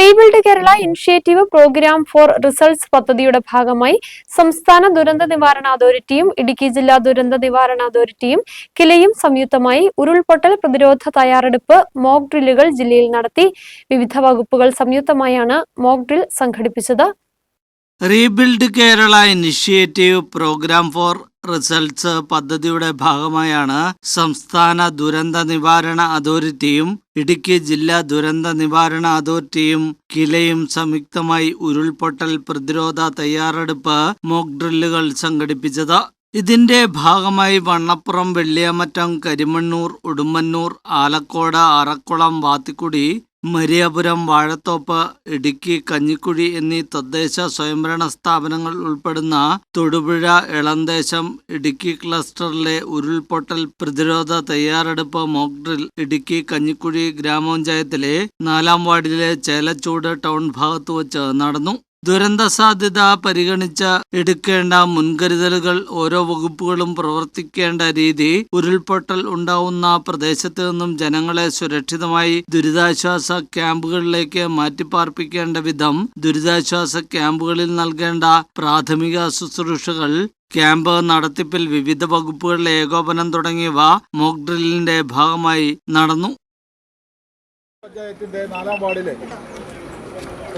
Rebuild Kerala initiative programme for results പദ്ധതിയുടെ ഭാഗമായി സംസ്ഥാന ദുരന്ത നിവാരണ അതോറിറ്റിയും ഇടുക്കി ജില്ലാ ദുരന്ത നിവാരണ അതോറിറ്റിയും കിലയും സംയുക്തമായി ഉരുൾപൊട്ടൽ പ്രതിരോധ തയ്യാറെടുപ്പ് മോക്ക് ഡ്രില്ലുകൾ ജില്ലയിൽ നടത്തി വിവിധ വകുപ്പുകൾ സംയുക്തമായാണ് മോക്ക് ഡ്രിൽ സംഘടിപ്പിച്ചത്. Rebuild Kerala initiative programme for results പദ്ധതിയുടെ ഭാഗമായാണ് സംസ്ഥാന ദുരന്ത നിവാരണ അതോറിറ്റിയും ഇടുക്കി ജില്ലാ ദുരന്ത നിവാരണ അതോറിറ്റിയും കിലയും സംയുക്തമായി ഉരുൾപൊട്ടൽ പ്രതിരോധ തയ്യാറെടുപ്പ് മോക്ക് ഡ്രില്ലുകൾ സംഘടിപ്പിച്ചത്. ഇതിന്റെ ഭാഗമായി വണ്ണപ്പുറം വെള്ളിയമറ്റം കരിമണ്ണൂർ ഉടുമ്പന്നൂർ ആലക്കോട് അറക്കുളം വാത്തിക്കുടി മരിയാപുരം വാഴത്തോപ്പ് ഇടുക്കി കഞ്ഞിക്കുഴി എന്നീ തദ്ദേശ സ്വയംഭരണ സ്ഥാപനങ്ങൾ ഉൾപ്പെടുന്ന തൊടുപുഴ ഇളന്തേശം ഇടുക്കി ക്ലസ്റ്ററിലെ ഉരുൾപൊട്ടൽ പ്രതിരോധ തയ്യാറെടുപ്പ് മോക്ഡ്രിൽ ഇടുക്കി കഞ്ഞിക്കുഴി ഗ്രാമപഞ്ചായത്തിലെ നാലാം വാർഡിലെ ചേലച്ചൂട് ടൗൺ ഭാഗത്ത് വച്ച് നടന്നു. ദുരന്ത സാധ്യത പരിഗണിച്ച എടുക്കേണ്ട മുൻകരുതലുകൾ ഓരോ വകുപ്പുകളും പ്രവർത്തിക്കേണ്ട രീതി ഉരുൾപൊട്ടൽ ഉണ്ടാവുന്ന പ്രദേശത്ത് നിന്നും ജനങ്ങളെ സുരക്ഷിതമായി ദുരിതാശ്വാസ ക്യാമ്പുകളിലേക്ക് മാറ്റിപ്പാർപ്പിക്കേണ്ട വിധം ദുരിതാശ്വാസ ക്യാമ്പുകളിൽ നൽകേണ്ട പ്രാഥമിക ശുശ്രൂഷകൾ ക്യാമ്പ് നടത്തിപ്പിൽ വിവിധ വകുപ്പുകളിലെ ഏകോപനം തുടങ്ങിയവ മോക്ക് ഡ്രില്ലിന്റെ ഭാഗമായി നടന്നു. പഞ്ചായത്തിന്റെ നാലാം വാർഡിൽ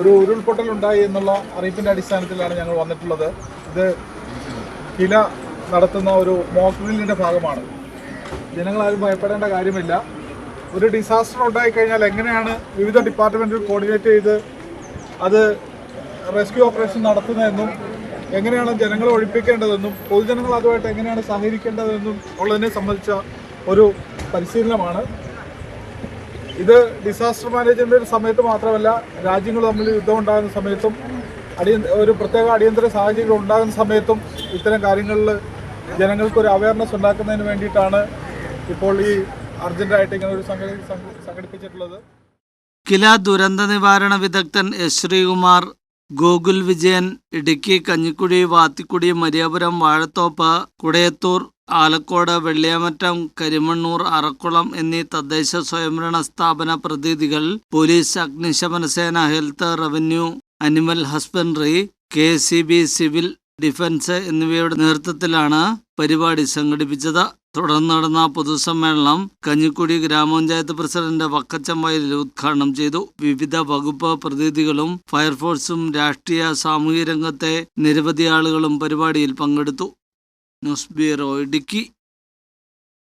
ഒരു ഉരുൾപൊട്ടൽ ഉണ്ടായി എന്നുള്ള അറിയിപ്പിന്റെ അടിസ്ഥാനത്തിലാണ് ഞങ്ങൾ വന്നിട്ടുള്ളത്. ഇത് കില നടത്തുന്ന ഒരു മോക്ക് ഡ്രില്ലിന്റെ ഭാഗമാണ്. ജനങ്ങളാരും ഭയപ്പെടേണ്ട കാര്യമില്ല. ഒരു ഡിസാസ്റ്റർ ഉണ്ടായിക്കഴിഞ്ഞാൽ എങ്ങനെയാണ് വിവിധ ഡിപ്പാർട്ട്മെന്റുകൾ കോർഡിനേറ്റ് ചെയ്ത് അത് റെസ്ക്യൂ ഓപ്പറേഷൻ നടത്തുന്നതെന്നും എങ്ങനെയാണ് ജനങ്ങളെ ഒഴിപ്പിക്കേണ്ടതെന്നും പൊതുജനങ്ങൾ അതുമായിട്ട് എങ്ങനെയാണ് സഹകരിക്കേണ്ടതെന്നും ഉള്ളതിനെ സംബന്ധിച്ച ഒരു പരിശീലനമാണ്. ഇത് ഡിസാസ്റ്റർ മാനേജ്മെന്റ് സമയത്ത് മാത്രമല്ല രാജ്യങ്ങൾ തമ്മിൽ യുദ്ധം ഉണ്ടാകുന്ന സമയത്തും അടിയ ഒരു പ്രത്യേക അടിയന്തര സാഹചര്യങ്ങൾ ഉണ്ടാകുന്ന സമയത്തും ഇത്തരം കാര്യങ്ങളിൽ ജനങ്ങൾക്ക് ഒരു അവയർനെസ് ഉണ്ടാക്കുന്നതിന് വേണ്ടിയിട്ടാണ് ഇപ്പോൾ ഈ അർജന്റായിട്ട് ഇങ്ങനെ ഒരു സംഘടി സംഘടിപ്പിച്ചിട്ടുള്ളത്. കില ദുരന്ത നിവാരണ വിദഗ്ധൻ എസ് ശ്രീകുമാർ ഗോകുൽ വിജയൻ ഇടുക്കി കഞ്ഞിക്കുടി വാത്തിക്കുടി മരിയാപുരം വാഴത്തോപ്പ് കുടയത്തൂർ ആലക്കോട് വെള്ളിയാമറ്റം കരിമണ്ണൂർ അറക്കുളം എന്നീ തദ്ദേശ സ്വയംഭരണ സ്ഥാപന പ്രതിനിധികൾ പോലീസ് അഗ്നിശമന സേന health revenue animal husbandry K civil defence എന്നിവയുടെ നേതൃത്വത്തിലാണ് പരിപാടി സംഘടിപ്പിച്ചത്. തുടർന്ന് നടന്ന പൊതുസമ്മേളനം കഞ്ഞിക്കുടി ഗ്രാമപഞ്ചായത്ത് പ്രസിഡന്റ് വക്കച്ചം ഉദ്ഘാടനം ചെയ്തു. വിവിധ വകുപ്പ് പ്രതിനിധികളും ഫയർഫോഴ്സും രാഷ്ട്രീയ സാമൂഹ്യ രംഗത്തെ നിരവധി ആളുകളും പരിപാടിയിൽ പങ്കെടുത്തു. News bureau Idukki.